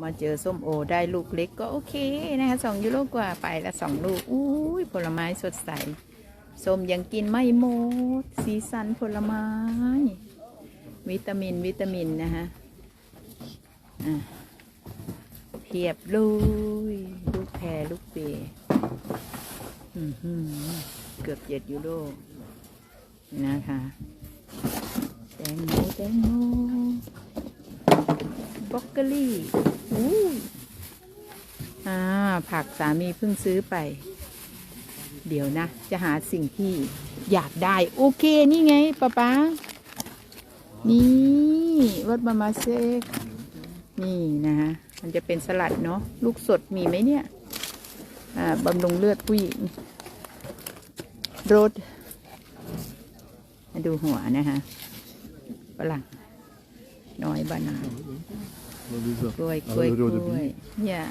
มาเจอส้มโอได้ลูกเล็กก็โอเคนะคะสองยูโรกว่าไปละสองลูกอุ้ยผลไม้สดใสส้มยังกินไม่หมด สีสันผลไม้ วิตามินวิตามินนะคะอะเพียบเลยลูกแพรลูกเปรอื้อหือเกือบเจ็ดยูโรนะคะแตงโมแตงโมบล็อกเกอรี่ อู้อ่าผักสามีเพิ่งซื้อไป เดี๋ยวนะ จะหาสิ่งที่อยากได้ โอเค นี่ไงป๊าป๊า นี่รสมามาเซกนี่นะฮะ มันจะเป็นสลัดเนาะ ลูกสดมีไหมเนี่ย อ่าบำรุงเลือดผู้หญิงรสมาดูหัวนะคะฝรั่งน้อยบานาน Wat is dat? กล้